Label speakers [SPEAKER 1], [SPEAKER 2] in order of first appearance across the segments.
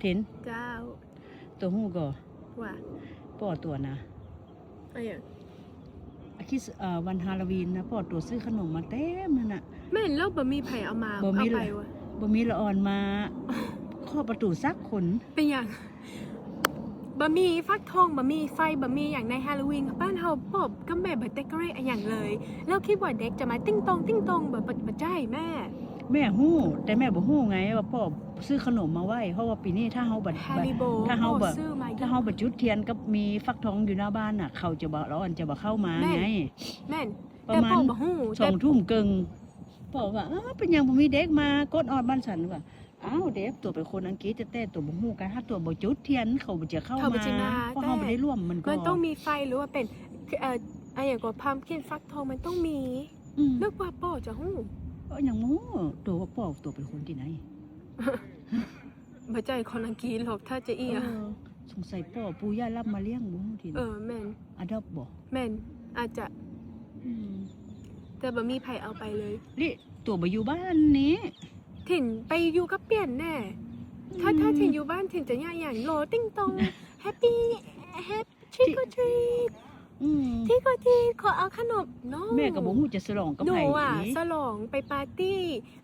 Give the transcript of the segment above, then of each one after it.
[SPEAKER 1] เห็น
[SPEAKER 2] เจ้า
[SPEAKER 1] ตัวหูก็
[SPEAKER 2] ว่า
[SPEAKER 1] ป่อตัวนะ
[SPEAKER 2] อะไรอย่าง
[SPEAKER 1] อาคิดเอ่อวันฮาโลวีนนะป่อตัวซื้อขนมมาเต็มนั่นน่ะ
[SPEAKER 2] แม่นแล้วบะมีไผเอามา
[SPEAKER 1] บ่มี
[SPEAKER 2] เอาไป
[SPEAKER 1] เลย
[SPEAKER 2] วะ
[SPEAKER 1] บ่มีละอ่อนมาข้อประตูซักคน
[SPEAKER 2] เป็นอย่าง บะหมี่ฟักทองบะหมี่ไฟบะหมี่อย่างในฮาโลวีนบ้านเฮาปอบก็แม่บัดเดคอเรทอย่างเลย แล้วคิดว่าเด็กจะมาติ้งตองติ้งตองแบบบัดบัดใจแม่
[SPEAKER 1] แม่ฮู้ แต่แม่บ่ฮู้ไงว่าป่อซื้อขนมมาไว้เพราะว่าปีนี้ถ้าเฮาบัด
[SPEAKER 2] ฮา
[SPEAKER 1] บัด
[SPEAKER 2] ริโบ
[SPEAKER 1] ถ้าเฮาแบบ
[SPEAKER 2] ซื้อมา
[SPEAKER 1] ถ้าเฮาบัดจุดเทียนกับมีฟักทองอยู่หน้าบ้านน่ะ เขาจะบ่ละอ่อนจะบ่เข้ามา
[SPEAKER 2] แม่
[SPEAKER 1] ไง
[SPEAKER 2] แม่น
[SPEAKER 1] ประ
[SPEAKER 2] แต่
[SPEAKER 1] มาณ
[SPEAKER 2] พ่อบ่ฮู้
[SPEAKER 1] ส
[SPEAKER 2] แต่
[SPEAKER 1] องทุ่มเกิงป่อว่าอ้าวเป็นหยังบ่มีเด็กมากดออดบ้านฉันว่า อ้าวเด็กตัวเป็นคนอังกฤษแต่แต่ตัวบ่ฮู้กันถ้าตัวบ่จุดเทียนเขาบ่จะเข้า
[SPEAKER 2] เขาบ่
[SPEAKER 1] มา
[SPEAKER 2] สิมา
[SPEAKER 1] เพราะ
[SPEAKER 2] แต่
[SPEAKER 1] เฮาบ่ได้ร่วมมันก็
[SPEAKER 2] มันต้องมีไฟหรือว่าเป็นเอ่ออะไรอย่างก็พัมกินฟักทองมันต้องมี
[SPEAKER 1] อืม
[SPEAKER 2] นึกว่าพ่อจะฮู้
[SPEAKER 1] เอ้ยหยังโม้ตัวว่าป่อตัวเป็นคนที่ไหน
[SPEAKER 2] บ่ใจคนอังกฤษหรอกถ้าจะอีอะ
[SPEAKER 1] เออสงสัยป่อปู่ย่ารับมาเลี้ยงบ่ฮู้ที
[SPEAKER 2] เออแม่น
[SPEAKER 1] อดอปบ่
[SPEAKER 2] แม่นอาจจะ
[SPEAKER 1] อืม
[SPEAKER 2] แต่บ่มีไผเอาไปเลย
[SPEAKER 1] นี่ตัวบ่อยู่บ้านนี้
[SPEAKER 2] ถิ่นไปอยู่กับเปลี่ยนแน่ ถ้าถ้าถิ่นอยู่บ้านถิ่นจะย่าอย่างโลติ้งตองแฮปปี้แฮปทริกอทรีต
[SPEAKER 1] อืม
[SPEAKER 2] ทริกอทรีตขอเอาขนมน้อง
[SPEAKER 1] แม่ก็บ่ฮู้จะฉลองกับ
[SPEAKER 2] หนู
[SPEAKER 1] ไผ
[SPEAKER 2] อะ
[SPEAKER 1] อี
[SPEAKER 2] สลองไปปาร์ตี้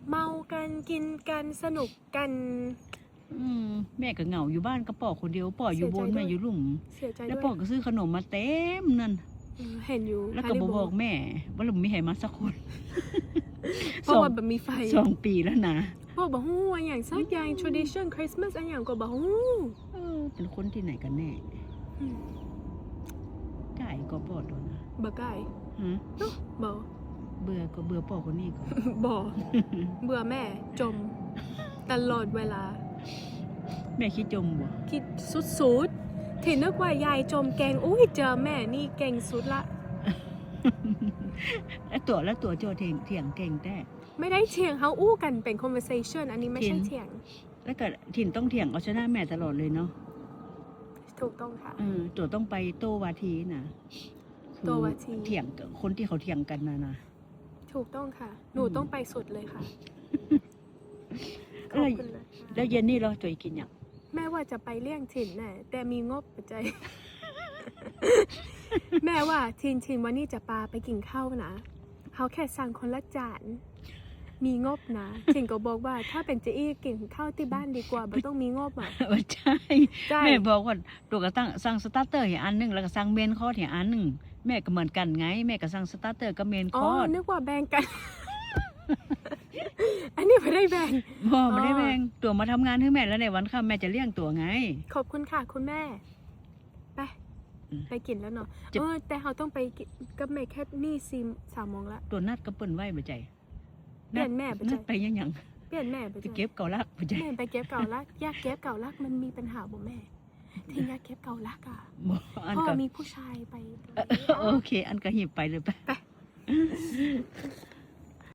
[SPEAKER 2] เมากันกินกันสนุกกัน
[SPEAKER 1] อืมแม่ก็เหงาอยู่บ้านก็ป่อคนเดียวป่ออยู่บน
[SPEAKER 2] เสียใจด้วย
[SPEAKER 1] แม่อยู่หลุม
[SPEAKER 2] เสียใจ
[SPEAKER 1] แล้ว
[SPEAKER 2] ด้
[SPEAKER 1] ป่อ
[SPEAKER 2] วย
[SPEAKER 1] ก็ซื้อขนมมาเต็มนั่น
[SPEAKER 2] เห็นอยู่
[SPEAKER 1] แล้วก็บ
[SPEAKER 2] Haribo
[SPEAKER 1] บอกแม่ว่าเราไม่ให้มาสักคน
[SPEAKER 2] เพราะว่าแบบมีไฟ
[SPEAKER 1] สองปีแล้วนะ
[SPEAKER 2] พ่อบอกฮู้อันอย่างสักอย่าง tradition Christmas อันอย่างก็บอกฮู้
[SPEAKER 1] เออเป็นคนที่ไหนกันแน่
[SPEAKER 2] อืม
[SPEAKER 1] ไก่ก็ป่อตัวนะ
[SPEAKER 2] บ่ไก่
[SPEAKER 1] ฮะ
[SPEAKER 2] เนาะบ่
[SPEAKER 1] เบื่อก็เบื่อป่อคนนี้ก็
[SPEAKER 2] บ่เบื่อแม่จม ตลอดเวลา
[SPEAKER 1] แม่คิดจมบ่
[SPEAKER 2] คิดสุดๆที่นึกว่ายายจมเก่งอุ้ยเจอแม่นี่เก่งสุดละ
[SPEAKER 1] แล้วตัวแล้วตัวโจเถียงเถียงเก่งแต่
[SPEAKER 2] ไม่ได้เถียงเขาอู้กันเป็น conversation อันนี้ไม่ใช่
[SPEAKER 1] จริง
[SPEAKER 2] เถียง
[SPEAKER 1] แล้วก็ถิ่นต้องเถียงเอาชนะแม่ตลอดเลยเนาะ
[SPEAKER 2] ถูกต้องค่ะ
[SPEAKER 1] เออตัวต้องไปโตวาทีนะคือ
[SPEAKER 2] โต้วาที
[SPEAKER 1] เถียงกับคนที่เขาเถียงกันนะนะ
[SPEAKER 2] ถูกต้องค่ะ หนู
[SPEAKER 1] อืม
[SPEAKER 2] ต้องไปสุดเลยค่ะข
[SPEAKER 1] แล้
[SPEAKER 2] อบ
[SPEAKER 1] ว
[SPEAKER 2] คุณเลยค่ะ
[SPEAKER 1] แล้วเย็นนี่เราจะกินอย่าง
[SPEAKER 2] แม่ว่าจะไปเลี่ยงถิ่นแน่แต่มีงบปัจจัย แม่ว่าทินทินวันนี้จะปาไปกินข้าวนะเขาแค่สั่งคนละจานมีงบนะทินก็บอกว่าถ้าเป็นเจอี้กินข้าวที่บ้านดีกว่าไม่ต้องมีงบอะ
[SPEAKER 1] ว่าใช่
[SPEAKER 2] ใช่
[SPEAKER 1] แม่บอกว่าตัวก็ตั้งสั่งสตาร์เตอร์อย่างอันหนึงแล้วก็สั่งเมนคอร์สอย่างอันหนึงแม่ก็เหมือนกันไง แม่ก็สั่งสตาร์เตอร์กับเมนค
[SPEAKER 2] อ๋อ
[SPEAKER 1] อร์ส
[SPEAKER 2] นึกว่าแบ่งกันอันนี้ไม่ได้แบ่ง
[SPEAKER 1] พ่อไม่ได้
[SPEAKER 2] อ๋อ
[SPEAKER 1] แบ่งตัวมาทำงานให้แม่แล้วในวันค่ำแม่จะเลี้ยงตัวไง
[SPEAKER 2] ขอบคุณค่ะ คุณแม่ ไป
[SPEAKER 1] อืม
[SPEAKER 2] ไปกินแล้วเนาะ
[SPEAKER 1] จะ
[SPEAKER 2] เออแต่เขาต้องไปกินกับแม่แค่นี่ซีมสามโมงละ
[SPEAKER 1] ตัวนัดก็เปิ้นไว้บ่ใจ
[SPEAKER 2] เปลี่ยนแม่บ่ใจ
[SPEAKER 1] นัดไปยังหยัง
[SPEAKER 2] เปลี่ยนแม่ไป
[SPEAKER 1] จะ
[SPEAKER 2] จ้ะ
[SPEAKER 1] เก็บเกาลักบ่ใจ
[SPEAKER 2] แม่ไปเก็บเก่าลักอยากเก็บเก่าลักมันมีปัญหาบ่แม่ที่อยากเก็บเก่าลักอะ
[SPEAKER 1] บ่อัน
[SPEAKER 2] พ่อ
[SPEAKER 1] ก็
[SPEAKER 2] มีผู้ชายไป
[SPEAKER 1] โอเค อันก็หีบไปเลยไป
[SPEAKER 2] ไป